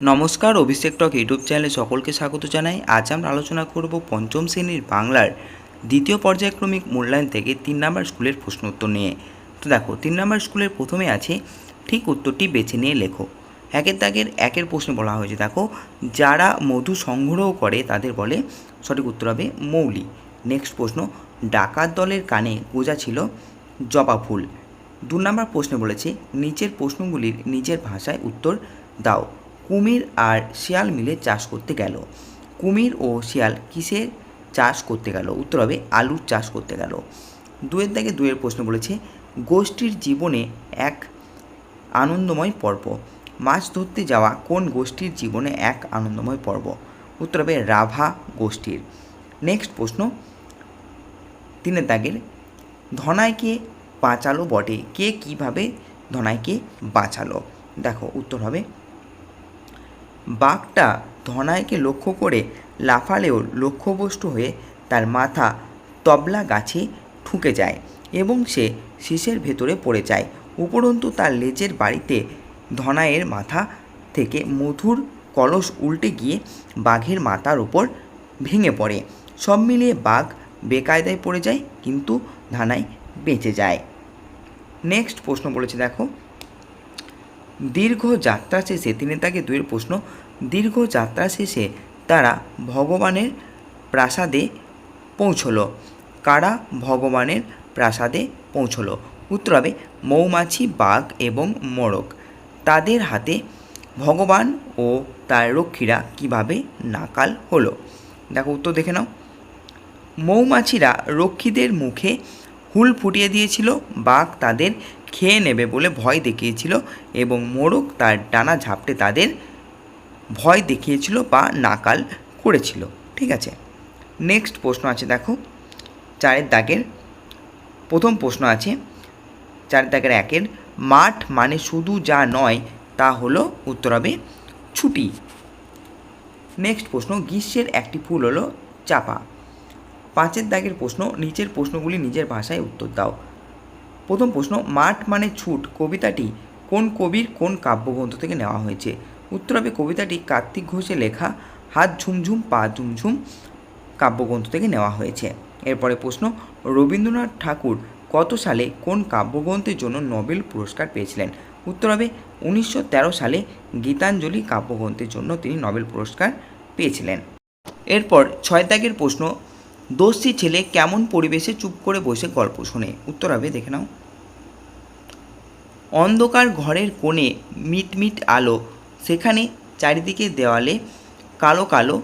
নমস্কার, অভিষেক টক ইউটিউব চ্যানেলে সকলকে স্বাগত জানাই। আজ আমরা আলোচনা করব পঞ্চম শ্রেণির বাংলার দ্বিতীয় পর্যায়ক্রমিক মূল্যায়ন থেকে তিন নম্বর স্কুলের প্রশ্ন উত্তর নিয়ে। তো দেখো, তিন নম্বর স্কুলের প্রথমে আছে, ঠিক উত্তরটি বেছে নিয়ে লেখো। একের দাগের একের প্রশ্নে বলা হয়েছে, দেখো, যারা মধু সংগ্রহ করে তাদের বলে সঠিক উত্তর হবে মৌলি। নেক্সট প্রশ্ন, ডাকাত দলের কানে গোজা ছিল জবা ফুল। দু নম্বর প্রশ্নে বলেছে, নিচের প্রশ্নগুলির নিজের ভাষায় উত্তর দাও। কুমির আর শিয়াল মিলে চাষ করতে গেল। কুমির ও শিয়াল কিসের চাষ করতে গেল? উত্তর হবে আলুর চাষ করতে গেল। দুয়ের দাগে দুয়ের প্রশ্ন বলেছে, গোষ্ঠীর জীবনে এক আনন্দময় পর্ব। মাছ ধরতে যাওয়া কোন গোষ্ঠীর জীবনে এক আনন্দময় পর্ব? উত্তর হবে রাভা গোষ্ঠীর। নেক্সট প্রশ্ন, তিনের দাগের, ধনাইকে বাঁচালো বটে। কে কীভাবে ধনাইকে বাঁচালো? দেখো, উত্তর হবে বাঘটা ধনাইকে লক্ষ্য করে লাফালেও লক্ষ্যবস্তু হয়ে তার মাথা তবলা গাছে ঠুকে যায় এবং সে শীষের ভেতরে পড়ে যায়। উপরন্তু তার লেজের বাড়িতে ধনাইয়ের মাথা থেকে মধুর কলস উল্টে গিয়ে বাঘের মাথার ওপর ভেঙে পড়ে। সব মিলিয়ে বাঘ বেকায়দায় পড়ে যায়, কিন্তু ধানাই বেঁচে যায়। নেক্সট প্রশ্ন বলেছে, দেখো। দীর্ঘ যাত্রা শেষে, তিনি তাকে দুয়ের প্রশ্ন, দীর্ঘ যাত্রা শেষে তারা ভগবানের প্রাসাদে পৌঁছলো। কারা ভগবানের প্রাসাদে পৌঁছলো? উত্তর হবে মৌমাছি, বাঘ এবং মোরগ। তাদের হাতে ভগবান ও তার রক্ষীরা কীভাবে নাকাল হলো? দেখো উত্তর দেখে নাও। মৌমাছিরা রক্ষীদের মুখে হুল ফুটিয়ে দিয়েছিল, বাঘ তাদের খেয়ে নেবে বলে ভয় দেখিয়েছিল এবং মোরগ তার ডানা ঝাপটে তাদের ভয় দেখিয়েছিল বা নাকাল করেছিল। ঠিক আছে? নেক্সট প্রশ্ন আছে দেখো। চারের দাগের প্রথম প্রশ্ন আছে। চারের দাগের একের মাঠ মানে শুধু যা নয় তা হলো উত্তর হবে ছুটি। নেক্সট প্রশ্ন, গ্রীষ্মের একটি ফুল হলো চাপা। পাঁচের দাগের প্রশ্ন, নিচের প্রশ্নগুলি নিজের ভাষায় উত্তর দাও। প্রথম প্রশ্ন, মাঠ মানে ছুট, কবিতাটি কোন কবির কোন কাব্যগ্রন্থ থেকে নেওয়া হয়েছে? উত্তর হবে কবিতাটি কার্তিক ঘোষের লেখা, হাত ঝুমঝুম, পা ঝুমঝুম কাব্যগ্রন্থ থেকে নেওয়া হয়েছে। এরপরে প্রশ্ন, রবীন্দ্রনাথ ঠাকুর কত সালে কোন কাব্যগ্রন্থের জন্য নোবেল পুরস্কার পেয়েছিলেন? উত্তর হবে উনিশশো তেরো সালে গীতাঞ্জলি কাব্যগ্রন্থের জন্য তিনি নোবেল পুরস্কার পেয়েছিলেন। এরপর ছয় দাগের প্রশ্ন দোষী ছেলে কেমন পরিবেশে চুপ করে বসে গল্প শোনে? উত্তর হবে, দেখে নাও। অন্ধকার ঘরের কোণে মিটমিট আলো, সেখানে চারিদিকে দেওয়ালে কালো কালো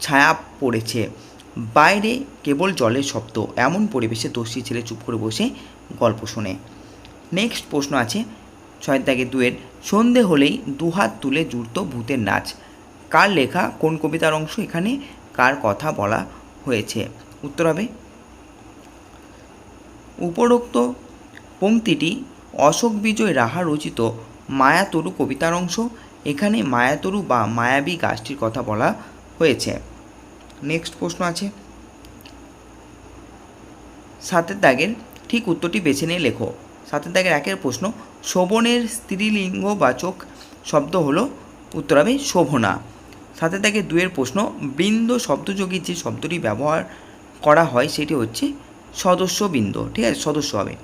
ছায়া পড়েছে। বাইরে কেবল জলের শব্দ, এমন পরিবেশে দোষী ছেলে চুপ করে বসে গল্প শোনে। নেক্সট প্রশ্ন আছে ছয় দাগে দুয়ের, সন্ধে হলেই দুহাত তুলে জুড়ত ভূতের নাচ। কার লেখা, কোন কবিতার অংশ, এখানে কার কথা বলা হয়েছে। উত্তর হবে, উপরোক্ত পংক্তিটি অশোক বিজয় রাহা রচিত মায়াতরু কবিতার অংশ। এখানে মায়াতরু বা মায়াবী গাছটির কথা বলা হয়েছে। নেক্সট প্রশ্ন আছে। সাতের দাগের ঠিক উত্তরটি বেছে নিয়ে লেখো। সাতের দাগের একের প্রশ্ন, শোভনের স্ত্রীলিঙ্গবাচক শব্দ হলো, উত্তর হবে, শোভনা। সাথে থেকে দুয়ের প্রশ্ন, বৃন্দ শব্দযোগী যে শব্দটি ব্যবহার করা হয় সেটি হচ্ছে সদস্যবৃন্দ, ঠিক আছে? সদস্য হবে।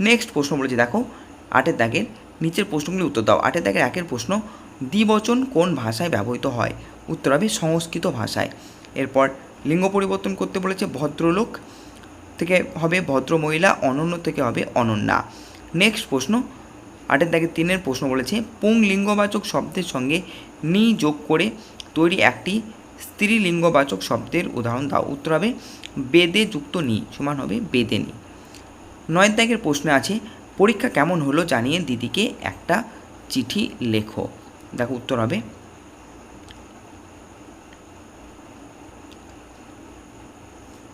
নেক্সট প্রশ্ন বলেছে, দেখো, আটের দাগের নিচের প্রশ্নগুলি উত্তর দাও। আটের দাগের একের প্রশ্ন, দ্বিবচন কোন ভাষায় ব্যবহৃত হয়? উত্তর হবে সংস্কৃত ভাষায়। এরপর লিঙ্গ পরিবর্তন করতে বলেছে ভদ্রলোক, থেকে হবে ভদ্র মহিলা অনন্য থেকে হবে অনন্যা। নেক্সট প্রশ্ন, আটের দাগে তিনের প্রশ্ন বলেছে, পুংলিঙ্গবাচক শব্দের সঙ্গে নি যোগ করে তৈরি একটি স্ত্রীলিঙ্গবাচক শব্দের উদাহরণ দাও। উত্তর হবে, বেদে যুক্ত নি। সমান হবে, বেদে নি। নয় দাগের প্রশ্নে আছে, পরীক্ষা কেমন হলো জানিয়ে দিদিকে একটা চিঠি লেখো। দেখো উত্তর হবে,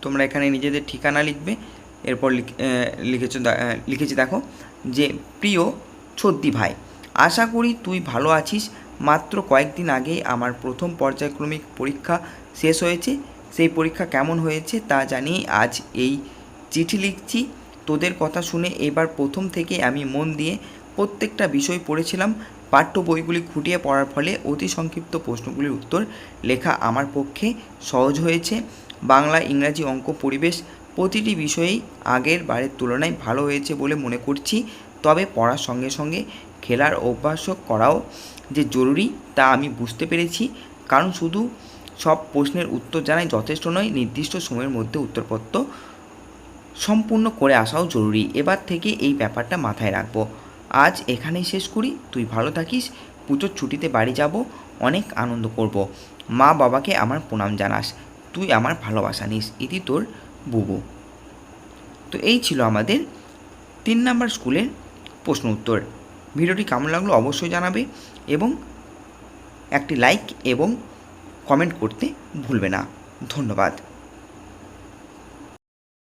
তোমরা এখানে নিজেদের ঠিকানা লিখবে, এরপর লিখেছ লিখেছি দেখো যে, প্রিয় ছদ্দি ভাই আশা করি তুই ভালো আছিস মাত্র কয়েকদিন আগে আমার প্রথম পর্যায়ক্রমিক পরীক্ষা শেষ হয়েছে। সেই পরীক্ষা কেমন হয়েছে তা জানিয়ে আজ এই চিঠি লিখছি। তোদের কথা শুনে এবার প্রথম থেকে আমি মন দিয়ে প্রত্যেকটা বিষয় পড়েছিলাম। পাঠ্য বইগুলি খুঁটিয়ে পড়ার ফলে অতি সংক্ষিপ্ত প্রশ্নগুলির উত্তর লেখা আমার পক্ষে সহজ হয়েছে। বাংলা, ইংরাজি, অঙ্ক, পরিবেশ প্রতিটি বিষয়েই আগের বারের তুলনায় ভালো হয়েছে বলে মনে করছি। তবে পড়ার সঙ্গে সঙ্গে খেলার অভ্যাসও করাও যে জরুরি তা আমি বুঝতে পেরেছি। কারণ শুধু সব প্রশ্নের উত্তর জানাই যথেষ্ট নয়, নির্দিষ্ট সময়ের মধ্যে উত্তরপত্র সম্পূর্ণ করে আসাও জরুরি। এবার থেকে এই ব্যাপারটা মাথায় রাখব। আজ এখানেই শেষ করি। তুই ভালো থাকিস। পুজোর ছুটিতে বাড়ি যাব। অনেক আনন্দ করব। মা বাবাকে আমার প্রণাম জানাস। তুই আমার ভালোবাসা নিস। ইতি তোর বুবু। তো এই ছিল আমাদের তিন নাম্বার স্কুলের প্রশ্ন উত্তর। ভিডিওটি কেমন লাগল অবশ্যই জানাবে এবং একটি লাইক এবং কমেন্ট করতে ভুলবে না। ধন্যবাদ।